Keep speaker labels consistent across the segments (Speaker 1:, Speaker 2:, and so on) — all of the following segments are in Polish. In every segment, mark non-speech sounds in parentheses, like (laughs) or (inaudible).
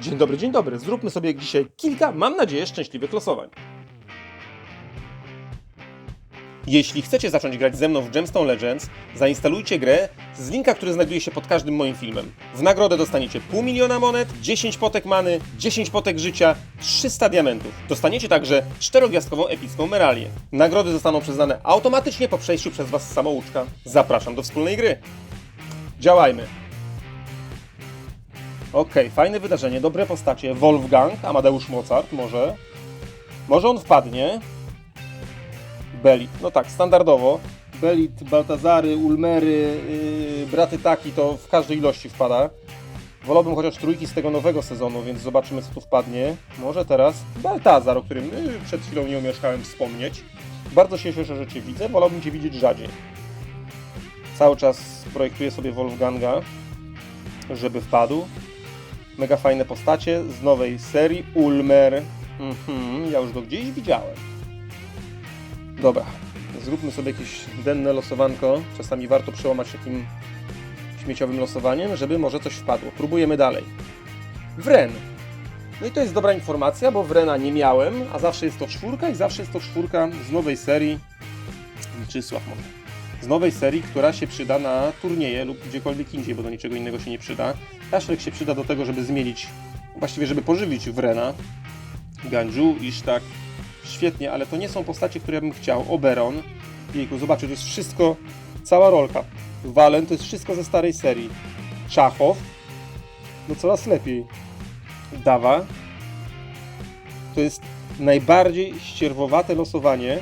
Speaker 1: Dzień dobry, dzień dobry. Zróbmy sobie dzisiaj kilka, mam nadzieję, szczęśliwych losowań. Jeśli chcecie zacząć grać ze mną w Gemstone Legends, zainstalujcie grę z linka, który znajduje się pod każdym moim filmem. W nagrodę dostaniecie pół miliona monet, 10 potek many, 10 potek życia, 300 diamentów. Dostaniecie także czterogwiazdkową epicką meralię. Nagrody zostaną przyznane automatycznie po przejściu przez Was samouczka. Zapraszam do wspólnej gry. Działajmy! Okej, fajne wydarzenie, dobre postacie. Wolfgang, Amadeusz Mozart, może. Może on wpadnie. Belit, no tak, standardowo. Belit, Baltazary, Ulmery, yy, Braty Taki to w każdej ilości wpada. Wolałbym chociaż trójki z tego nowego sezonu, więc zobaczymy co tu wpadnie. Może teraz Baltazar, o którym yy, przed chwilą nie umieszkałem wspomnieć. Bardzo się cieszę, że Cię widzę, wolałbym Cię widzieć rzadziej. Cały czas projektuję sobie Wolfganga, żeby wpadł. Mega fajne postacie z nowej serii. Ulmer. Mhm, ja już go gdzieś widziałem. Dobra, zróbmy sobie jakieś denne losowanko. Czasami warto przełamać takim śmieciowym losowaniem, żeby może coś wpadło. Próbujemy dalej. Wren. No i to jest dobra informacja, bo Wrena nie miałem, a zawsze jest to czwórka i zawsze jest to czwórka z nowej serii. Czysław może. Z nowej serii, która się przyda na turnieje lub gdziekolwiek indziej, bo do niczego innego się nie przyda. Kaszlek się przyda do tego, żeby zmienić, właściwie żeby pożywić Wrena. Ganju, Isztak, świetnie, ale to nie są postacie, które ja bym chciał. Oberon, jejku, zobaczcie, to jest wszystko, cała rolka. Walen to jest wszystko ze starej serii. Czachow, no coraz lepiej. Dawa, to jest najbardziej ścierwowate losowanie,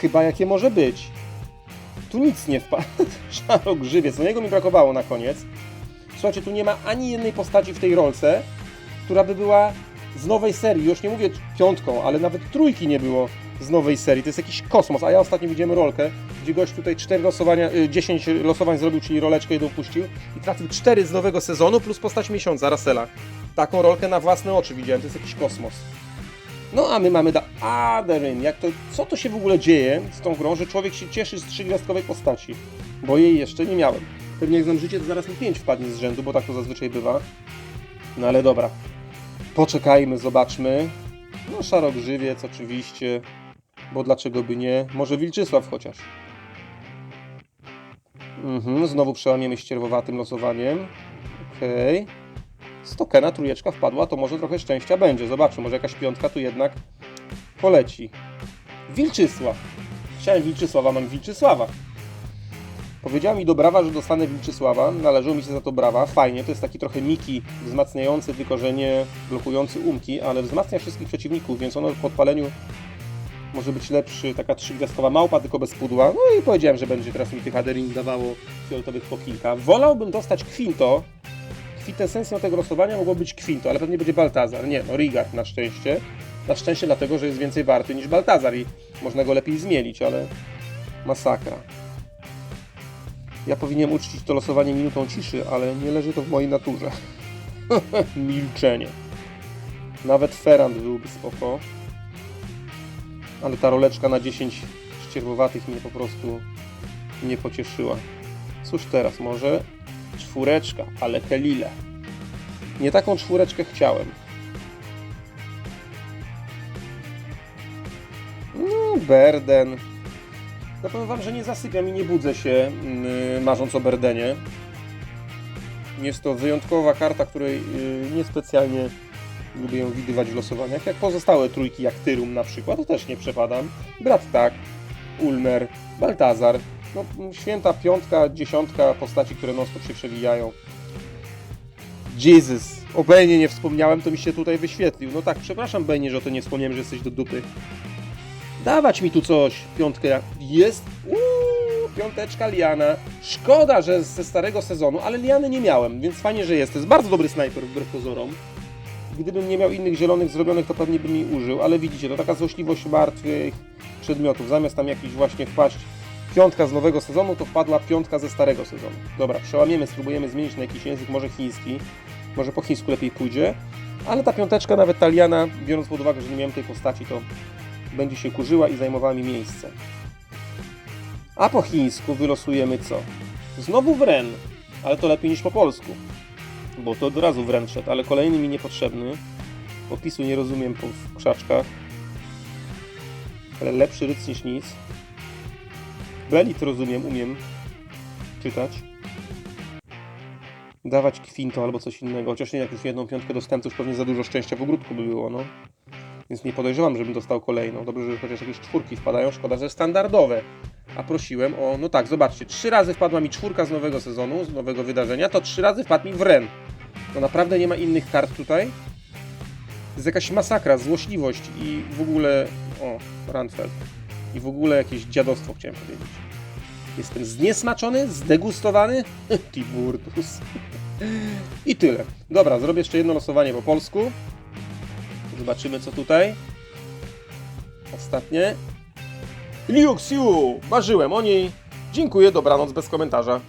Speaker 1: chyba jakie może być. Tu nic nie wpadł. (laughs) Szarogrzywiec, no jego mi brakowało na koniec. Słuchajcie, tu nie ma ani jednej postaci w tej rolce, która by była z nowej serii. Już nie mówię piątką, ale nawet trójki nie było z nowej serii. To jest jakiś kosmos. A ja ostatnio widziałem rolkę, gdzie gość tutaj 4 losowania, y, 10 losowań zrobił, czyli roleczkę jedną puścił i trafił 4 z nowego sezonu plus postać miesiąca, Rasela. Taką rolkę na własne oczy widziałem. To jest jakiś kosmos. No a my mamy da Aderin. Jak to, co to się w ogóle dzieje z tą grą, że człowiek się cieszy z trzygwiazdkowej postaci? Bo jej jeszcze nie miałem. Pewnie jak znam życie, to zaraz mi 5 wpadnie z rzędu, bo tak to zazwyczaj bywa. No ale dobra. Poczekajmy, zobaczmy. No szarogrzywiec oczywiście, bo dlaczego by nie? Może Wilczysław chociaż. Mhm, znowu przełamiemy ścierwowatym losowaniem. Okej. Okay. Z tokena trójeczka wpadła, to może trochę szczęścia będzie. Zobaczmy, może jakaś piątka tu jednak poleci. Wilczysław. Chciałem Wilczysława, mam Wilczysława. Powiedziała mi do brawa, że dostanę Wilczysława. Należą mi się za to brawa. Fajnie, to jest taki trochę Miki wzmacniający, tylko że nie blokujący umki, ale wzmacnia wszystkich przeciwników, więc ono w podpaleniu może być lepszy. Taka trzygwiazdkowa małpa, tylko bez pudła. No i powiedziałem, że będzie teraz mi tych aderin dawało fioletowych po kilka. Wolałbym dostać Quinto. Kwintesencją tego losowania mogło być Quinto, ale pewnie będzie Baltazar. Nie, no Rigard na szczęście. Na szczęście dlatego, że jest więcej warty niż Baltazar i można go lepiej zmienić, ale masakra. Ja powinienem uczcić to losowanie minutą ciszy, ale nie leży to w mojej naturze. (laughs) Milczenie. Nawet Ferrand byłby spoko. Ale ta roleczka na 10 ścierwowatych mnie po prostu nie pocieszyła. Cóż teraz, może czwóreczka, ale Kelile. Nie taką czwóreczkę chciałem. No, Berden. Ja powiem Wam, że nie zasypiam i nie budzę się yy, marząc o Berdenie. Jest to wyjątkowa karta, której yy, niespecjalnie lubię ją widywać w losowaniach. Jak pozostałe trójki, jak Tyrum na przykład, to też nie przepadam. Brat Tak, Ulmer, Baltazar. No, święta piątka, dziesiątka postaci, które non stop się przewijają. Jesus, o Benie nie wspomniałem, to mi się tutaj wyświetlił. No tak, przepraszam Benie, że o to nie wspomniałem, że jesteś do dupy. Dawać mi tu coś. Piątkę jest. Uuu, piąteczka Liana. Szkoda, że ze starego sezonu, ale Liany nie miałem, więc fajnie, że jest. To jest bardzo dobry snajper wbrew pozorom. Gdybym nie miał innych zielonych zrobionych, to pewnie bym mi użył, ale widzicie, to taka złośliwość martwych przedmiotów. Zamiast tam jakiś właśnie wpaść piątka z nowego sezonu, to wpadła piątka ze starego sezonu. Dobra, przełamiemy, spróbujemy zmienić na jakiś język, może chiński. Może po chińsku lepiej pójdzie. Ale ta piąteczka, nawet taliana, biorąc pod uwagę, że nie miałem tej postaci, to będzie się kurzyła i zajmowała mi miejsce. A po chińsku wylosujemy co? Znowu Wren, ale to lepiej niż po polsku. bo to od razu wręcz szedł, ale kolejny mi niepotrzebny. Opisu nie rozumiem po krzaczkach. Ale lepszy ryc niż nic. Belit rozumiem, umiem czytać. Dawać kwinto albo coś innego, chociaż nie jak już jedną piątkę dostałem, to już pewnie za dużo szczęścia w ogródku by było, no. Więc nie podejrzewam, żebym dostał kolejną. Dobrze, że chociaż jakieś czwórki wpadają, szkoda, że standardowe. A prosiłem o, no tak, zobaczcie, trzy razy wpadła mi czwórka z nowego sezonu, z nowego wydarzenia, to trzy razy wpadł mi w Ren. No naprawdę nie ma innych kart tutaj. Jest jakaś masakra, złośliwość i w ogóle... O, Randfeld. I w ogóle jakieś dziadostwo chciałem powiedzieć. Jestem zniesmaczony, zdegustowany. (laughs) Tiburtus. I tyle. Dobra, zrobię jeszcze jedno losowanie po polsku. Zobaczymy co tutaj. Ostatnie. Liuxiu! Marzyłem o niej. Dziękuję, dobranoc bez komentarza.